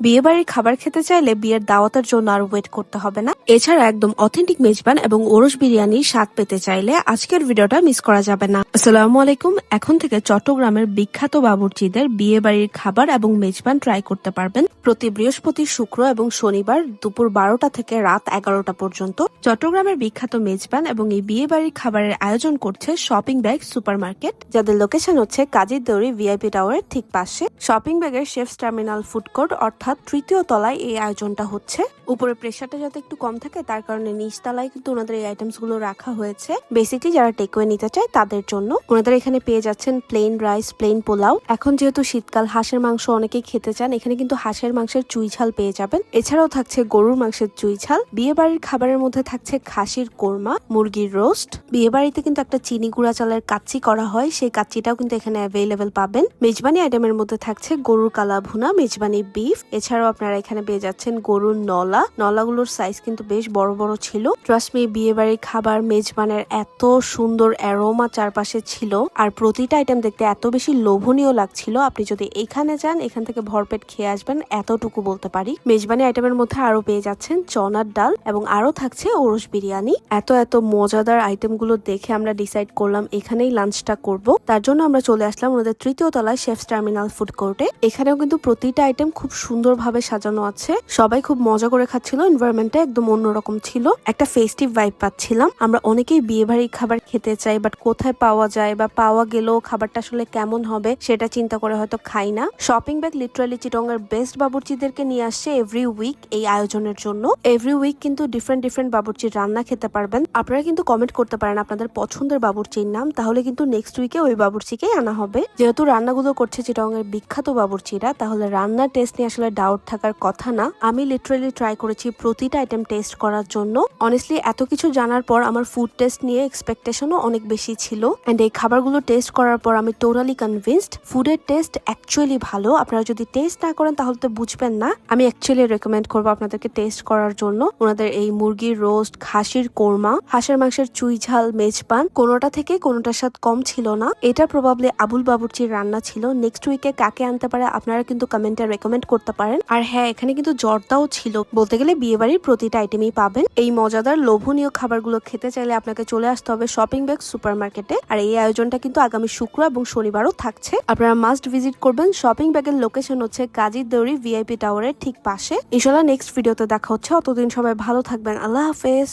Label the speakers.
Speaker 1: বিয়ে বাড়ির খাবার খেতে চাইলে বিয়ের দাওয়াতের জন্য আর ওয়েট করতে হবে না। এছাড়া একদম অথেন্টিক মেজবান এবং ওরস বিরিয়ানির স্বাদ পেতে চাইলে আজকের ভিডিওটা মিস করা যাবে না। আসসালামু আলাইকুম, এখন থেকে চট্টগ্রামের বিখ্যাত বাবুর্চিদের বিয়ে বাড়ির খাবার এবং মেজবান ট্রাই করতে পারবেন প্রতি বৃহস্পতি, শুক্র এবং শনিবার দুপুর বারোটা থেকে রাত এগারোটা পর্যন্ত। চট্টগ্রামের বিখ্যাত মেজবান এবং এই বিয়ে বাড়ির খাবারের আয়োজন করছে শপিং ব্যাগ সুপার মার্কেট যাদের লোকেশন হচ্ছে কাজীর দৌড়ি ভিআইপি টাওয়ারের ঠিক পাশে। শপিং ব্যাগের শেফস টার্মিনাল ফুড কোর্ট অর্থাৎ তৃতীয় তলায় এই আয়োজনটা হচ্ছে। উপরে প্রেশারটা যাতে একটু কম থাকে, তার কারণে নিচ তলায় কিন্তু ওনাদের এই আইটেমসগুলো রাখা হয়েছে। বেসিকলি যারা টেকওয়ে নিতে চায় তাদের জন্য। ওনাদের এখানে পেয়ে যাচ্ছেন প্লেন রাইস প্লেন পোলাও। এখন যেহেতু শীতকাল, হাঁসের মাংস অনেকেই খেতে চান, এখানে কিন্তু হাঁসের মাংসের চুই ঝাল পেয়ে যাবেন। এছাড়াও থাকছে গরুর মাংসের চুই ঝাল। বিয়ে বাড়ির খাবারের মধ্যে থাকছে খাসির কোরমা, মুরগির রোস্ট বিয়ে বাড়িতে কিন্তু একটা চিনি গুঁড়া চালের কাচ্চি করা হয়, সেই কাচ্চিটাও কিন্তু এখানে অ্যাভেলেবেল পাবেন। মেজবানি আইটেমের মধ্যে থাকছে গরুর কালা ভুনা মেজবানি বিফ এছাড়াও আপনারা এখানে পেয়ে যাচ্ছেন গরুর নলা। নলাগুলোর সাইজ কিন্তু বেশ বড় বড় ছিল। ট্রাস্ট বিয়ে বাড়ির খাবার মেজবানের এত সুন্দর অ্যারোমা চারপাশে ছিল। আর প্রতিটা আইটেম দেখতে এত বেশি লোভনীয় লাগছিল। আপনি যদি এখানে যান, এখান থেকে ভরপেট খেয়ে আসবেন, এতটুকু বলতে পারি। মেজবানি আইটেমের মধ্যে আরও পেয়ে যাচ্ছেন চনার ডাল এবং আরও থাকছে ওরস বিরিয়ানি। এত এত মজাদার আইটেমগুলো দেখে আমরা ডিসাইড করলাম, এখানেই লাঞ্চটা করব। তার জন্য আমরা চলে আসলাম ওনাদের তৃতীয় তলায় শেফ টার্মিনাল ফুড কোর্টে এখানেও কিন্তু প্রতিটা আইটেম খুব সুন্দরভাবে সাজানো আছে। সবাই খুব মজা করে খাচ্ছিল এনভায়রনমেন্টটা একদম অন্যরকম ছিল। একটা ফেস্টিভ ভাইব পাচ্ছিলাম। আমরা অনেকেই বিয়ে বাড়ির খাবার খেতে চাই বাট কোথায় পাওয়া যায় বা পাওয়া গেলেও খাবারটা আসলে কেমন হবে সেটা চিন্তা করে হয়তো খাই না। শপিং ব্যাগ লিটারালি চিটং এর বেস্ট বাবুর্চিদেরকে নিয়ে আসছে এভরি উইক এই আয়োজনের জন্য। এভরি উইক কিন্তু ডিফারেন্ট ডিফারেন্ট বাবুর্চির রান্না খেতে পারবেন। আপনারা কিন্তু কমেন্ট করতে পারেন আপনাদের পছন্দের বাবুর্চির নাম, তাহলে কিন্তু নেক্সট উইকে ওই বাবুর্চিকেই আনা হবে। যেহেতু রান্নাগুলো করছে চিটং এর বিখ্যাত বাবুর্চিরা, তাহলে রান্নার টেস্ট নিয়ে আসলে ডাউট থাকার কথা না, আমি লিটারালি ট্রাই করেছি প্রতিটা আইটেম টেস্ট করার জন্য। অনেস্টলি এত কিছু জানার পর আমার ফুড টেস্ট নিয়ে এক্সপেকটেশনও অনেক বেশি ছিল। এন্ড এই খাবারগুলো টেস্ট করার পর আমি টোটালি কনভিন্সড ফুডের টেস্ট অ্যাকচুয়ালি ভালো। আপনারা যদি টেস্ট না করেন, তাহলে তো বুঝবেন না। আমি অ্যাকচুয়ালি রেকমেন্ড করব আপনাদেরকে টেস্ট করার জন্য। ওনাদের এই মুরগির রোস্ট খাসির কোরমা, হাঁসের মাংসের চুই ঝাল মেজপান কোনোটা থেকে কোনোটার স্বাদ কম ছিল না। এটা প্রবাবলি আবুল বাবুর্চির রান্না ছিল। নেক্সট উইকে কাকে আনতে পারে, আপনারা কিন্তু কমেন্টে রেকমেন্ড করতে পারেন। আর হ্যাঁ এখানে কিন্তু জর্দাও ছিল। বলতে গেলে বিয়ে বাড়ির প্রতিটা আইটেমই পাবেন। এই মজাদার লোভনীয় খাবারগুলো খেতে চাইলে আপনাকে চলে আসতে হবে শপিং ব্যাগ সুপার মার্কেটে আর এই আয়োজনটা কিন্তু আগামী শুক্র এবং শনিবারও থাকছে। আপনারা মাস্ট ভিজিট করবেন। শপিং ব্যাগের লোকেশন হচ্ছে কাজী দৌড়ি ভিআইপি টাওয়ারের ঠিক পাশে। ইনশাল্লাহ নেক্সট ভিডিওতে দেখা হচ্ছে। অতদিন সবাই ভালো থাকবেন। আল্লাহ হাফেজ।